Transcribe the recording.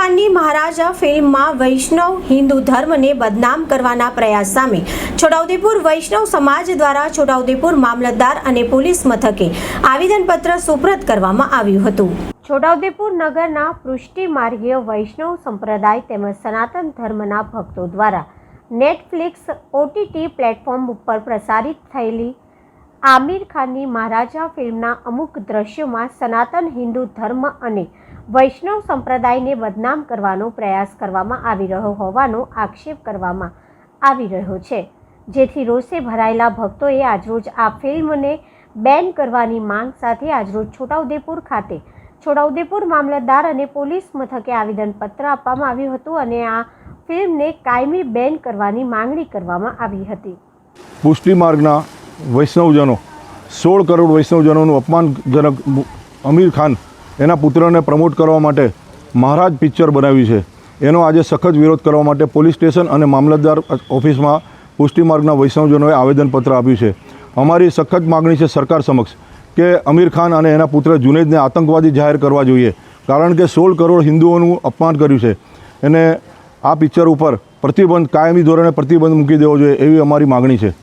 ખાનની મહારાજા ફિલ્મમાં વૈષ્ણવ હિન્દુ ધર્મને બદનામ કરવાના પ્રયાસ સામે છોટાઉદેપુર વૈષ્ણવ સમાજ દ્વારા છોટાઉદેપુર મામલતદાર અને પોલીસ મથકે આવેદનપત્ર સુપ્રત કરવામાં આવ્યું હતું. છોટાઉદેપુર નગરના પૃષ્ટિ માર્ગીય વૈષ્ણવ સંપ્રદાય તેમજ સનાતન ધર્મના ભક્તો દ્વારા નેટફ્લિક્સ ઓટીટી પ્લેટફોર્મ ઉપર પ્રસારિત થયેલી આમિર ખાનની મહારાજા ફિલ્મના અમુક દ્રશ્યોમાં સનાતન હિન્દુ ધર્મ અને વૈષ્ણવ સંપ્રદાયને બદનામ કરવાનો પ્રયાસ કરવામાં આવી રહ્યો હોવાનો આક્ષેપ કરવામાં આવી રહ્યો છે. જેથી રોષે ભરાયેલા ભક્તોએ આજરોજ આ ફિલ્મને બેન કરવાની માંગ સાથે આજરોજ છોટાઉદેપુર ખાતે, છોટાઉદેપુર મામલતદાર અને પોલીસ મથકે આવેદનપત્ર આપવામાં આવ્યું હતું અને આ ફિલ્મને કાયમી બેન કરવાની માંગણી કરવામાં આવી હતી. પુષ્ટિ માર્ગના વૈષ્ણવજનો, સોળ કરોડ વૈષ્ણવજનોનું અપમાનજનક અમીર ખાન એના પુત્રને પ્રમોટ કરવા માટે મહારાજ પિક્ચર બનાવ્યું છે. એનો આજે સખત વિરોધ કરવા માટે પોલીસ સ્ટેશન અને મામલતદાર ઓફિસમાં પુષ્ટિમાર્ગના વૈષ્ણવજનોએ આવેદનપત્ર આપ્યું છે. અમારી સખત માગણી છે સરકાર સમક્ષ કે અમીર ખાન અને એના પુત્ર જુનેદને આતંકવાદી જાહેર કરવા જોઈએ, કારણ કે સોળ કરોડ હિન્દુઓનું અપમાન કર્યું છે. એને આ પિક્ચર ઉપર પ્રતિબંધ, કાયમી ધોરણે પ્રતિબંધ મૂકી દેવો જોઈએ એવી અમારી માગણી છે.